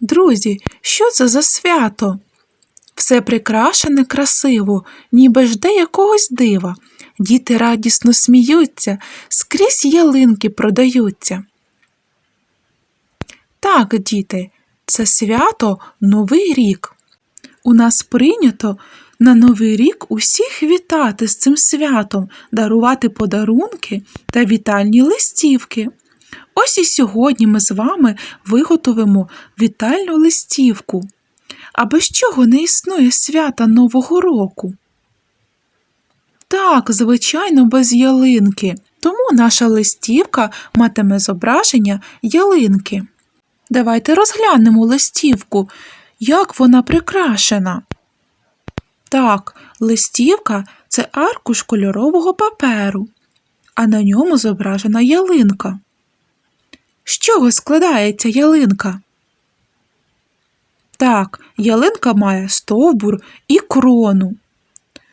Друзі, що це за свято? Все прикрашене красиво, ніби жде якогось дива. Діти радісно сміються, скрізь ялинки продаються. Так, діти, це свято Новий рік. У нас прийнято на Новий рік усіх вітати з цим святом, дарувати подарунки та вітальні листівки. Ось і сьогодні ми з вами виготовимо вітальну листівку. А без чого не існує свята Нового року? Так, звичайно, без ялинки. Тому наша листівка матиме зображення ялинки. Давайте розглянемо листівку, як вона прикрашена. Так, листівка це аркуш кольорового паперу, а на ньому зображена ялинка. З чого складається ялинка? Так, ялинка має стовбур і крону.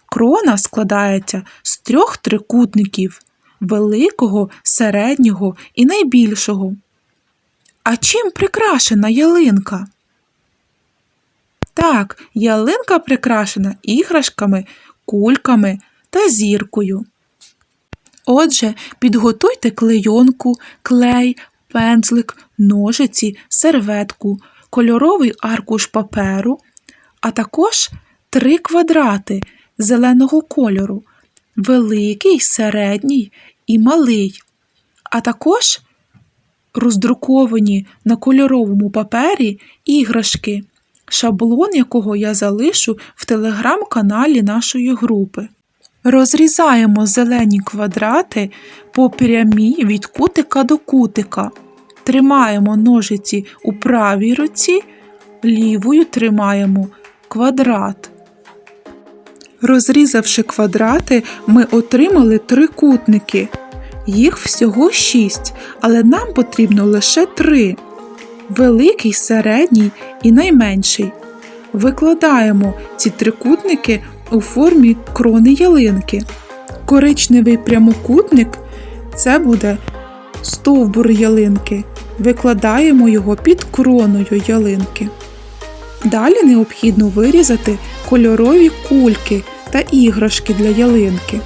Крона складається з трьох трикутників великого, середнього і найбільшого. А чим прикрашена ялинка? Так, ялинка прикрашена іграшками, кульками та зіркою. Отже, підготуйте клейонку, клей, пензлик, ножиці, серветку, кольоровий аркуш паперу, а також три квадрати зеленого кольору великий, середній і малий, а також роздруковані на кольоровому папері іграшки, шаблон якого я залишу в телеграм-каналі нашої групи. Розрізаємо зелені квадрати по прямій від кутика до кутика. Тримаємо ножиці у правій руці, лівою тримаємо квадрат. Розрізавши квадрати, ми отримали трикутники. Їх всього шість, але нам потрібно лише три: великий, середній і найменший. Викладаємо ці трикутники у формі крони ялинки. Коричневий прямокутник це буде стовбур ялинки. Викладаємо його під кроною ялинки. Далі необхідно вирізати кольорові кульки та іграшки для ялинки.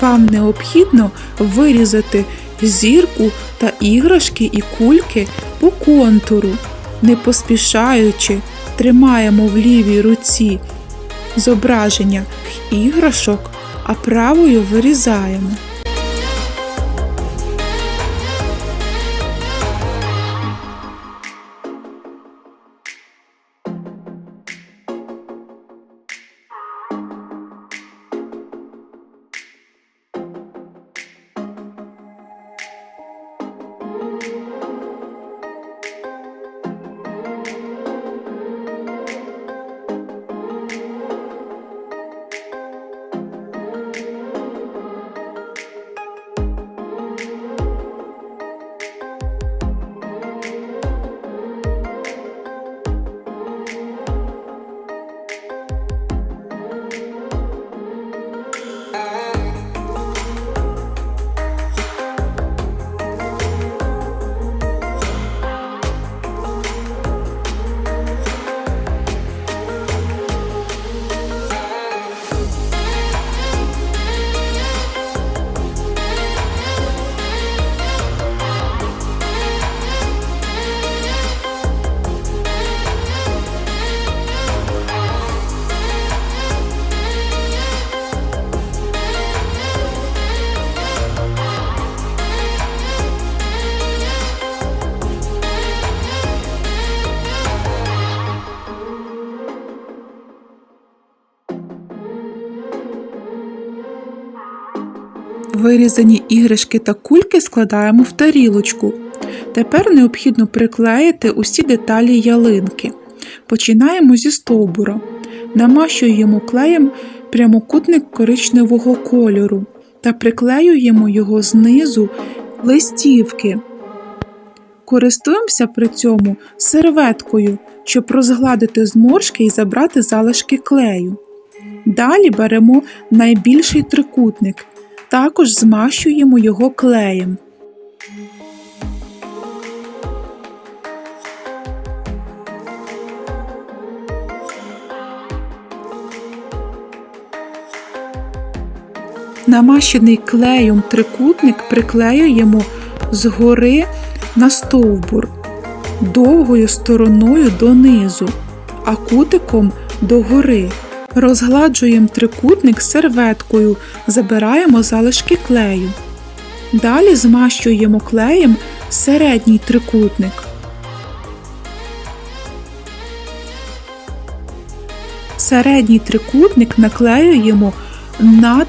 Вам необхідно вирізати зірку та іграшки і кульки по контуру. Не поспішаючи, тримаємо в лівій руці зображення іграшок, а правою вирізаємо. Вирізані іграшки та кульки складаємо в тарілочку. Тепер необхідно приклеїти усі деталі ялинки. Починаємо зі стовбура. Намащуємо клеєм прямокутник коричневого кольору та приклеюємо його знизу листівки. Користуємося при цьому серветкою, щоб розгладити зморшки і забрати залишки клею. Далі беремо найбільший трикутник також змащуємо його клеєм. Намащений клеєм трикутник приклеюємо згори на стовбур довгою стороною донизу, а кутиком догори. Розгладжуємо трикутник серветкою, забираємо залишки клею. Далі змащуємо клеєм середній трикутник. Середній трикутник наклеюємо над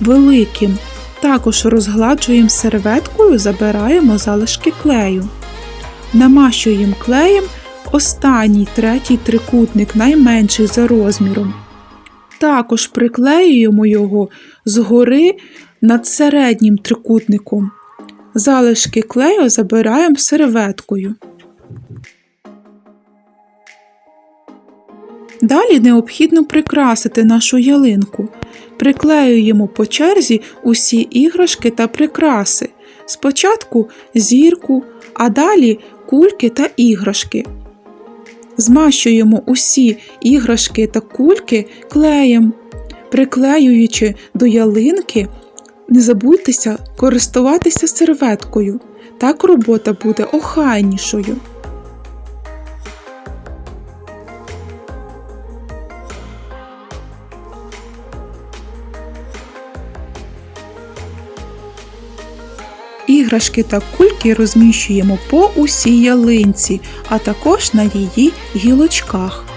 великим. Також розгладжуємо серветкою, забираємо залишки клею. Намащуємо клеєм останній третій трикутник, найменший за розміром. Також приклеюємо його згори над середнім трикутником. Залишки клею забираємо серветкою. Далі необхідно прикрасити нашу ялинку. Приклеюємо по черзі усі іграшки та прикраси. Спочатку зірку, а далі кульки та іграшки. Змащуємо усі іграшки та кульки клеєм. Приклеюючи до ялинки, не забудьтеся користуватися серветкою. Так робота буде охайнішою. Іграшки та кульки розміщуємо по усій ялинці, а також на її гілочках.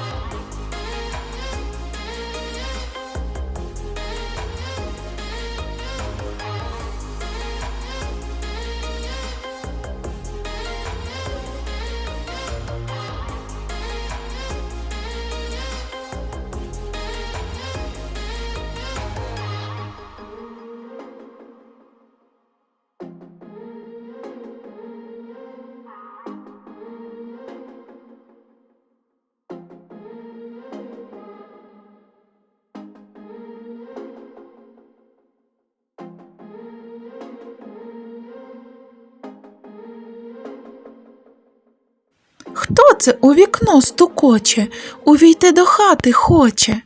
Хто це у вікно стукоче, увійти до хати хоче?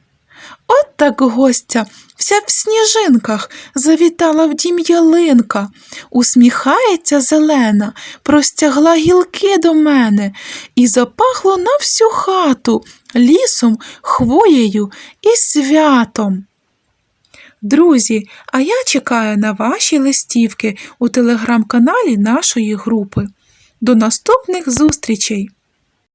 От так гостя, вся в сніжинках, завітала в дім ялинка, усміхається зелена, простягла гілки до мене і запахло на всю хату лісом, хвоєю і святом. Друзі, а я чекаю на ваші листівки у телеграм-каналі нашої групи. До наступних зустрічей!